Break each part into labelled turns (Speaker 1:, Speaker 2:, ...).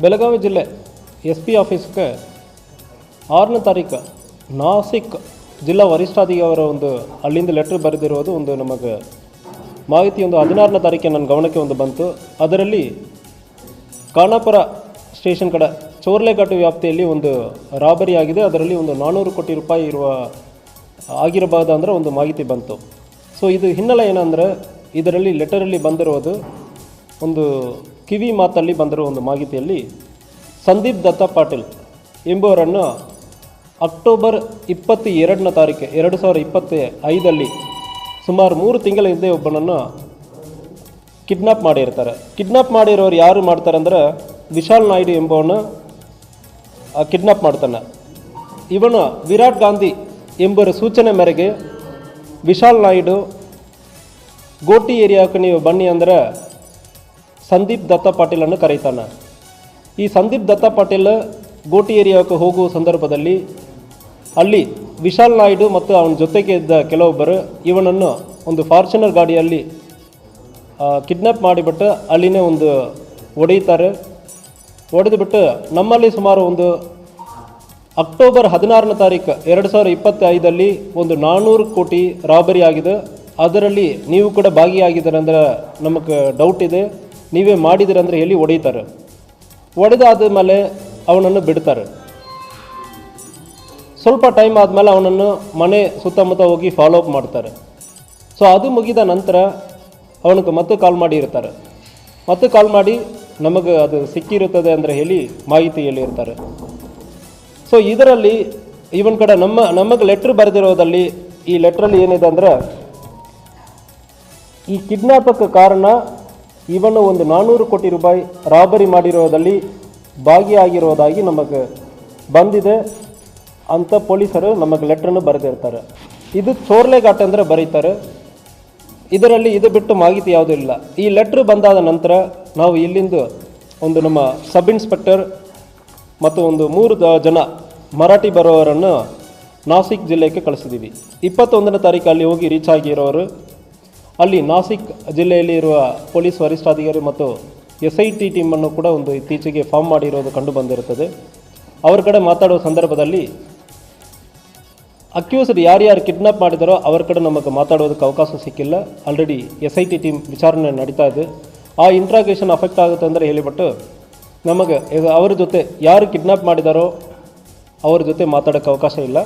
Speaker 1: ಬೆಳಗಾವಿ ಜಿಲ್ಲೆ S P ಆಫೀಸ್ಗೆ ಆರನೇ ತಾರೀಕು ನಾಸಿಕ್ ಜಿಲ್ಲಾ ವರಿಷ್ಠಾಧಿಕಾರಿಯವರ ಒಂದು ಅಲ್ಲಿಂದ ಲೆಟ್ರ್ ಬರೆದಿರೋದು ಒಂದು ನಮಗೆ ಮಾಹಿತಿ ಒಂದು ಹದಿನಾರನೇ ತಾರೀಕಿಗೆ ನನ್ನ ಗಮನಕ್ಕೆ ಒಂದು ಬಂತು. ಅದರಲ್ಲಿ ಖಾನಾಪುರ ಸ್ಟೇಷನ್ ಕಡೆ ಚೋರ್ಲೆಘಾಟು ವ್ಯಾಪ್ತಿಯಲ್ಲಿ ಒಂದು ರಾಬರಿ ಆಗಿದೆ. ಅದರಲ್ಲಿ ಒಂದು ನಾನ್ನೂರು ಕೋಟಿ ರೂಪಾಯಿ ಇರುವ ಆಗಿರಬಾರ್ದು ಅಂದರೆ ಒಂದು ಮಾಹಿತಿ ಬಂತು. ಸೊ ಇದು ಹಿನ್ನೆಲೆ ಏನಂದರೆ ಇದರಲ್ಲಿ ಲೆಟರಲ್ಲಿ ಬಂದಿರೋದು ಒಂದು ಕಿವಿ ಮಾತಲ್ಲಿ ಬಂದಿರೋ ಒಂದು ಮಾಹಿತಿಯಲ್ಲಿ ಸಂದೀಪ್ ದತ್ತ ಪಾಟೀಲ್ ಎಂಬುವರನ್ನು ಅಕ್ಟೋಬರ್ ಇಪ್ಪತ್ತ ಎರಡನೇ ತಾರೀಕು ಎರಡು ಸಾವಿರ ಇಪ್ಪತ್ತ ಐದಲ್ಲಿ ಸುಮಾರು ಮೂರು ತಿಂಗಳ ಹಿಂದೆ ಒಬ್ಬನನ್ನು ಕಿಡ್ನಾಪ್ ಮಾಡಿರ್ತಾರೆ. ಕಿಡ್ನಾಪ್ ಮಾಡಿರೋರು ಯಾರು ಮಾಡ್ತಾರೆ ಅಂದ್ರೆ ವಿಶಾಲ್ ನಾಯ್ಡು ಎಂಬವನು ಕಿಡ್ನಾಪ್ ಮಾಡ್ತಾನೆ. ಇವನು ವಿರಾಟ್ ಗಾಂಧಿ ಎಂಬರ ಸೂಚನೆ ಮೇರೆಗೆ ವಿಶಾಲ್ ನಾಯ್ಡು ಗೋಟಿ ಏರಿಯಾಕ್ಕೆ ನೀವು ಬನ್ನಿ ಅಂದರೆ ಸಂದೀಪ್ ದತ್ತ ಪಾಟೀಲನ್ನು ಕರೀತಾನೆ. ಈ ಸಂದೀಪ್ ದತ್ತ ಪಾಟೀಲ್ ಗೋಟಿ ಏರಿಯಾಕ್ಕೆ ಹೋಗುವ ಸಂದರ್ಭದಲ್ಲಿ ಅಲ್ಲಿ ವಿಶಾಲ್ ನಾಯ್ಡು ಮತ್ತು ಅವನ ಜೊತೆಗೆ ಇದ್ದ ಕೆಲವೊಬ್ಬರು ಇವನನ್ನು ಒಂದು ಫಾರ್ಚುನರ್ ಗಾಡಿಯಲ್ಲಿ ಕಿಡ್ನಾಪ್ ಮಾಡಿಬಿಟ್ಟು ಅಲ್ಲಿನೇ ಒಂದು ಹೊಡೆಯುತ್ತಾರೆ ಹೊಡೆದುಬಿಟ್ಟು ನಮ್ಮಲ್ಲಿ ಸುಮಾರು ಒಂದು ಅಕ್ಟೋಬರ್ ಹದಿನಾರನೇ ತಾರೀಕು ಎರಡು ಸಾವಿರ ಇಪ್ಪತ್ತೈದಲ್ಲಿ ಒಂದು ನಾನ್ನೂರು ಕೋಟಿ ರಾಬರಿ ಆಗಿದೆ. ಅದರಲ್ಲಿ ನೀವು ಕೂಡ ಭಾಗಿಯಾಗಿದ್ದಾರೆ ಅಂದರೆ ನಮಗೆ ಡೌಟ್ ಇದೆ. ನೀವೇ ಮಾಡಿದಿರ ಅಂದರೆ ಹೇಳಿ ಹೊಡಿತಾರೆ ಹೊಡೆದಾದ ಮೇಲೆ ಅವನನ್ನು ಬಿಡ್ತಾರೆ. ಸ್ವಲ್ಪ ಟೈಮ್ ಆದಮೇಲೆ ಅವನನ್ನು ಮನೆ ಸುತ್ತಮುತ್ತ ಹೋಗಿ ಫಾಲೋ ಅಪ್ ಮಾಡ್ತಾರೆ. ಸೊ ಅದು ಮುಗಿದ ನಂತರ ಅವನಿಗೆ ಮತ್ತೆ ಕಾಲ್ ಮಾಡಿ ಇರ್ತಾರೆ. ಮತ್ತೆ ಕಾಲ್ ಮಾಡಿ ನಮಗೆ ಅದು ಸಿಕ್ಕಿರುತ್ತದೆ ಅಂದರೆ ಹೇಳಿ ಮಾಹಿತಿ ಹೇಳಿರ್ತಾರೆ ಸೊ ಇದರಲ್ಲಿ ಇವನ್ ಕಡೆ ನಮ್ಮ, ನಮಗೆ ಲೆಟ್ರ್ ಬರೆದಿರೋದಲ್ಲಿ ಈ ಲೆಟ್ರಲ್ಲಿ ಏನಿದೆ ಅಂದರೆ ಈ ಕಿಡ್ನಾಪಕ್ಕೆ ಕಾರಣ ಇವನು ಒಂದು ನಾನ್ನೂರು ಕೋಟಿ ರೂಪಾಯಿ ರಾಬರಿ ಮಾಡಿರೋದಲ್ಲಿ ಭಾಗಿಯಾಗಿರೋದಾಗಿ ನಮಗೆ ಬಂದಿದೆ ಅಂತ ಪೊಲೀಸರು ನಮಗೆ ಲೆಟ್ರನ್ನು ಬರೆದಿರ್ತಾರೆ. ಇದು ಚೋರ್ಲೆಘಾಟ ಅಂದರೆ ಬರೀತಾರೆ. ಇದರಲ್ಲಿ ಇದು ಬಿಟ್ಟು ಮಾಹಿತಿ ಯಾವುದೂ ಇಲ್ಲ. ಈ ಲೆಟ್ರ್ ಬಂದಾದ ನಂತರ ನಾವು ಇಲ್ಲಿಂದ ಒಂದು ನಮ್ಮ ಸಬ್ ಇನ್ಸ್ಪೆಕ್ಟರ್ ಮತ್ತು ಒಂದು ಮೂರು ಜನ ಮರಾಠಿ ಬರೋವರನ್ನು ನಾಸಿಕ್ ಜಿಲ್ಲೆಗೆ ಕಳಿಸಿದ್ದೀವಿ ಇಪ್ಪತ್ತೊಂದನೇ ತಾರೀಕು ಹೋಗಿ ರೀಚ್ ಆಗಿರೋರು ಅಲ್ಲಿ ನಾಸಿಕ್ ಜಿಲ್ಲೆಯಲ್ಲಿ ಇರುವ ಪೊಲೀಸ್ ವರಿಷ್ಠಾಧಿಕಾರಿ ಮತ್ತು ಎಸ್ ಐ ಟಿ ಟೀಮನ್ನು ಕೂಡ ಒಂದು ಇತ್ತೀಚೆಗೆ ಫಾರ್ಮ್ ಮಾಡಿರೋದು ಕಂಡು ಬಂದಿರುತ್ತದೆ. ಅವ್ರ ಕಡೆ ಮಾತಾಡುವ ಸಂದರ್ಭದಲ್ಲಿ ಅಕ್ಯೂಸ್ಡ್ ಯಾರ್ಯಾರು ಕಿಡ್ನಾಪ್ ಮಾಡಿದಾರೋ ಅವ್ರ ಕಡೆ ನಮಗೆ ಮಾತಾಡೋದಕ್ಕೆ ಅವಕಾಶ ಸಿಕ್ಕಿಲ್ಲ. Already S I T team ವಿಚಾರಣೆ ನಡೀತಾ ಇದೆ. ಆ ಇಂಟ್ರಾಗೇಷನ್ ಅಫೆಕ್ಟ್ ಆಗುತ್ತೆ ಅಂದರೆ ಹೇಳಿಬಿಟ್ಟು ನಮಗೆ ಅವರ ಜೊತೆ ಯಾರು ಕಿಡ್ನಾಪ್ ಮಾಡಿದಾರೋ ಅವರ ಜೊತೆ ಮಾತಾಡೋಕ್ಕೆ ಅವಕಾಶ ಇಲ್ಲ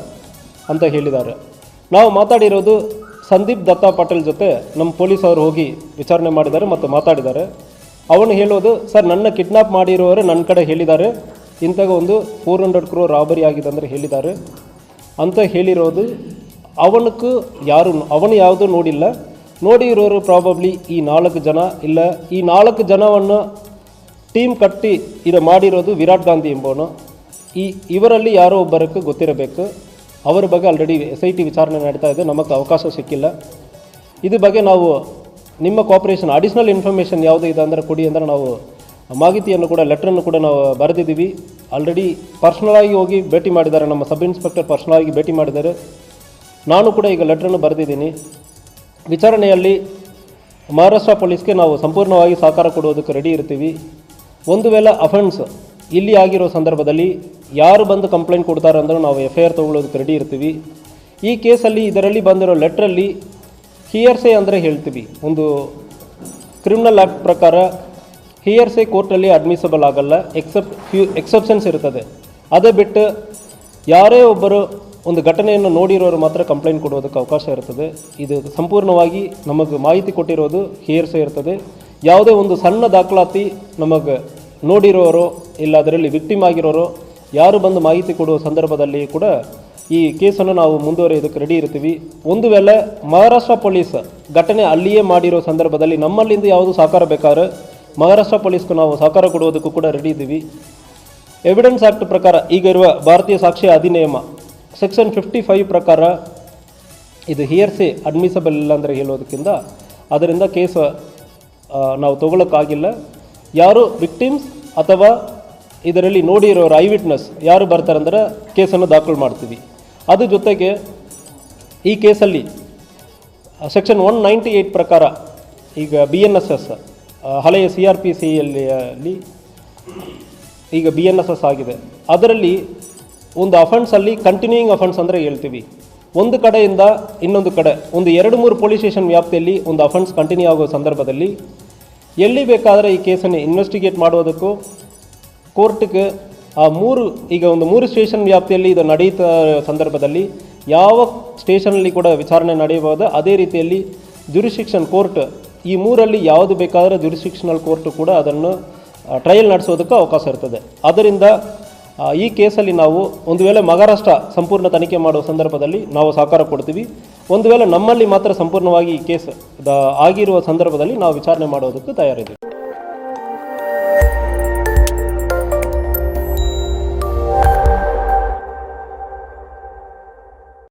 Speaker 1: ಅಂತ ಹೇಳಿದ್ದಾರೆ. ನಾವು ಮಾತಾಡಿರೋದು ಸಂದೀಪ್ ದತ್ತಾ ಪಾಟೀಲ್ ಜೊತೆ ನಮ್ಮ ಪೊಲೀಸ್ ಅವರು ಹೋಗಿ ವಿಚಾರಣೆ ಮಾಡಿದ್ದಾರೆ ಮತ್ತು ಮಾತಾಡಿದ್ದಾರೆ. ಅವನು ಹೇಳೋದು, ಸರ್, ನನ್ನ ಕಿಡ್ನಾಪ್ ಮಾಡಿರೋರು ನನ್ನ ಕಡೆ ಹೇಳಿದ್ದಾರೆ. ಇಂಥಾಗ ಒಂದು ಫೋರ್ ಹಂಡ್ರೆಡ್ ಕ್ರೋ ರಾಬರಿ ಆಗಿದೆ ಅಂದರೆ ಹೇಳಿದ್ದಾರೆ. ಅಂತ ಹೇಳಿರೋದು ಅವನಕ್ಕೂ ಯಾರು, ಅವನು ಯಾವುದೂ ನೋಡಿಲ್ಲ. ನೋಡಿರೋರು ಪ್ರಾಬಬ್ಲಿ ಈ ನಾಲ್ಕು ಜನ ಇಲ್ಲ. ಈ ನಾಲ್ಕು ಜನವನ್ನು ಟೀಮ್ ಕಟ್ಟಿ ಇದು ಮಾಡಿರೋದು ವಿರಾಟ್ ಗಾಂಧಿ ಎಂಬವನು. ಈ ಇವರಲ್ಲಿ ಯಾರೋ ಒಬ್ಬರಕ್ಕೆ ಗೊತ್ತಿರಬೇಕು. ಅವರ ಬಗ್ಗೆ ಆಲ್ರೆಡಿ ಎಸ್ ಐ ಟಿ ವಿಚಾರಣೆ ನಡೀತಾ ಇದೆ. ನಮಗೆ ಅವಕಾಶ ಸಿಕ್ಕಿಲ್ಲ. ಇದ್ರ ಬಗ್ಗೆ ನಾವು ನಿಮ್ಮ ಕೋಆಪರೇಷನ್ ಅಡಿಷ್ನಲ್ ಇನ್ಫಾರ್ಮೇಷನ್ ಯಾವುದೇ ಇದೆ ಅಂದರೆ ಕೊಡಿ ಅಂದರೆ ನಾವು ಮಾಹಿತಿಯನ್ನು ಕೂಡ ಲೆಟ್ರನ್ನು ಕೂಡ ನಾವು ಬರೆದಿದ್ದೀವಿ. ಆಲ್ರೆಡಿ ಪರ್ಸ್ನಲಾಗಿ ಹೋಗಿ ಭೇಟಿ ಮಾಡಿದ್ದಾರೆ. ನಮ್ಮ ಸಬ್ ಇನ್ಸ್ಪೆಕ್ಟರ್ ಪರ್ಸ್ನಲಾಗಿ ಭೇಟಿ ಮಾಡಿದ್ದಾರೆ. ನಾನು ಕೂಡ ಈಗ ಲೆಟ್ರನ್ನು ಬರೆದಿದ್ದೀನಿ. ವಿಚಾರಣೆಯಲ್ಲಿ ಮಹಾರಾಷ್ಟ್ರ ಪೊಲೀಸ್ಗೆ ನಾವು ಸಂಪೂರ್ಣವಾಗಿ ಸಹಕಾರ ಕೊಡುವುದಕ್ಕೆ ರೆಡಿ ಇರ್ತೀವಿ. ಒಂದು ವೇಳೆ ಅಫೆನ್ಸ್ ಇಲ್ಲಿ ಆಗಿರೋ ಸಂದರ್ಭದಲ್ಲಿ ಯಾರು ಬಂದು ಕಂಪ್ಲೇಂಟ್ ಕೊಡ್ತಾರೆ ಅಂದ್ರೆ ನಾವು ಎಫ್ ಐ ಆರ್ ರೆಡಿ ಇರ್ತೀವಿ. ಈ ಕೇಸಲ್ಲಿ ಇದರಲ್ಲಿ ಬಂದಿರೋ ಲೆಟ್ರಲ್ಲಿ ಹಿಯರ್ಸೆ ಅಂದರೆ ಹೇಳ್ತೀವಿ. ಒಂದು ಕ್ರಿಮಿನಲ್ ಆ್ಯಕ್ಟ್ ಪ್ರಕಾರ ಹಿಯರ್ಸೆ ಕೋರ್ಟಲ್ಲಿ ಅಡ್ಮಿಸಬಲ್ ಆಗಲ್ಲ ಎಕ್ಸೆಪ್ಟ್ ಫ್ಯೂ ಎಕ್ಸೆಪ್ಷನ್ಸ್ ಇರ್ತದೆ. ಅದೇ ಬಿಟ್ಟು ಯಾರೇ ಒಬ್ಬರು ಒಂದು ಘಟನೆಯನ್ನು ನೋಡಿರೋರು ಮಾತ್ರ ಕಂಪ್ಲೇಂಟ್ ಕೊಡೋದಕ್ಕೆ ಅವಕಾಶ ಇರ್ತದೆ. ಇದು ಸಂಪೂರ್ಣವಾಗಿ ನಮಗೆ ಮಾಹಿತಿ ಕೊಟ್ಟಿರೋದು ಹಿಯರ್ಸೆ ಇರ್ತದೆ. ಯಾವುದೇ ಒಂದು ಸಣ್ಣ ದಾಖಲಾತಿ ನಮಗೆ ನೋಡಿರೋರು, ಇಲ್ಲ ಅದರಲ್ಲಿ ವಿಕ್ಟಿಮ್ ಆಗಿರೋರು ಯಾರು ಬಂದು ಮಾಹಿತಿ ಕೊಡುವ ಸಂದರ್ಭದಲ್ಲಿ ಕೂಡ ಈ ಕೇಸನ್ನು ನಾವು ಮುಂದುವರೆಯೋದಕ್ಕೆ ರೆಡಿ ಇರ್ತೀವಿ ಒಂದು ವೇಳೆ ಮಹಾರಾಷ್ಟ್ರ ಪೊಲೀಸ್ ಘಟನೆ ಅಲ್ಲಿಯೇ ಮಾಡಿರೋ ಸಂದರ್ಭದಲ್ಲಿ ನಮ್ಮಲ್ಲಿಂದ ಯಾವುದು ಸಹಕಾರ ಬೇಕಾದ್ರೆ ಮಹಾರಾಷ್ಟ್ರ ಪೊಲೀಸ್ಗೂ ನಾವು ಸಹಕಾರ ಕೊಡುವುದಕ್ಕೂ ಕೂಡ ರೆಡಿ ಇದ್ದೀವಿ. ಎವಿಡೆನ್ಸ್ ಆ್ಯಕ್ಟ್ ಪ್ರಕಾರ ಈಗ ಇರುವ ಭಾರತೀಯ ಸಾಕ್ಷಿ ಅಧಿನಿಯಮ ಸೆಕ್ಷನ್ ಫಿಫ್ಟಿ ಫೈವ್ ಪ್ರಕಾರ ಇದು ಹಿಯರ್ಸೆ ಅಡ್ಮಿಸಬಲ್ ಇಲ್ಲ ಅಂದರೆ ಹೇಳೋದಕ್ಕಿಂತ ಅದರಿಂದ ಕೇಸ್ ನಾವು ತಗೊಳ್ಳೋಕ್ಕಾಗಿಲ್ಲ ಯಾರು ವಿಕ್ಟಿಮ್ಸ್ ಅಥವಾ ಇದರಲ್ಲಿ ನೋಡಿರೋರು ಐ ವಿಟ್ನೆಸ್ ಯಾರು ಬರ್ತಾರಂದ್ರೆ ಕೇಸನ್ನು ದಾಖಲು ಮಾಡ್ತೀವಿ. ಅದ್ರ ಜೊತೆಗೆ ಈ ಕೇಸಲ್ಲಿ ಸೆಕ್ಷನ್ ಒನ್ ನೈಂಟಿ ಏಯ್ಟ್ ಪ್ರಕಾರ, ಈಗ ಬಿ ಎನ್ ಎಸ್ ಎಸ್ ಹಳೆಯ ಸಿ ಆರ್ ಪಿ ಸಿ ಅಲ್ಲಿ ಈಗ ಬಿ ಎನ್ ಎಸ್ ಎಸ್ ಆಗಿದೆ. ಅದರಲ್ಲಿ ಒಂದು ಅಫೆನ್ಸಲ್ಲಿ ಕಂಟಿನ್ಯೂಯಿಂಗ್ ಅಫೆನ್ಸ್ ಅಂದರೆ ಹೇಳ್ತೀವಿ. ಒಂದು ಕಡೆಯಿಂದ ಇನ್ನೊಂದು ಕಡೆ, ಒಂದು ಎರಡು ಮೂರು ಪೊಲೀಸ್ ಸ್ಟೇಷನ್ ವ್ಯಾಪ್ತಿಯಲ್ಲಿ ಒಂದು ಅಫೆನ್ಸ್ ಕಂಟಿನ್ಯೂ ಆಗೋ ಸಂದರ್ಭದಲ್ಲಿ ಎಲ್ಲಿ ಬೇಕಾದರೆ ಈ ಕೇಸನ್ನು ಇನ್ವೆಸ್ಟಿಗೇಟ್ ಮಾಡೋದಕ್ಕೂ ಕೋರ್ಟ್ಗೆ ಆ ಮೂರು, ಈಗ ಒಂದು ಮೂರು ಸ್ಟೇಷನ್ ವ್ಯಾಪ್ತಿಯಲ್ಲಿ ಇದು ನಡೆಯುತ್ತ ಸಂದರ್ಭದಲ್ಲಿ ಯಾವ ಸ್ಟೇಷನಲ್ಲಿ ಕೂಡ ವಿಚಾರಣೆ ನಡೆಯಬಹುದು, ಅದೇ ರೀತಿಯಲ್ಲಿ ಜುರಿಶಿಕ್ಷನ್ ಕೋರ್ಟ್, ಈ ಮೂರಲ್ಲಿ ಯಾವುದು ಬೇಕಾದರೂ ಜುರಿಶಿಕ್ಷನಲ್ ಕೋರ್ಟ್ ಕೂಡ ಅದನ್ನು ಟ್ರಯಲ್ ನಡೆಸೋದಕ್ಕೆ ಅವಕಾಶ ಇರ್ತದೆ. ಅದರಿಂದ ಈ ಕೇಸಲ್ಲಿ ನಾವು ಒಂದು ವೇಳೆ ಮಹಾರಾಷ್ಟ್ರ ಸಂಪೂರ್ಣ ತನಿಖೆ ಮಾಡುವ ಸಂದರ್ಭದಲ್ಲಿ ನಾವು ಸಹಕಾರ ಕೊಡ್ತೀವಿ. ಒಂದು ವೇಳೆ ನಮ್ಮಲ್ಲಿ ಮಾತ್ರ ಸಂಪೂರ್ಣವಾಗಿ ಈ ಕೇಸ್ ಆಗಿರುವ ಸಂದರ್ಭದಲ್ಲಿ ನಾವು ವಿಚಾರಣೆ ಮಾಡೋದಕ್ಕೆ ತಯಾರಿದ್ದೀವಿ.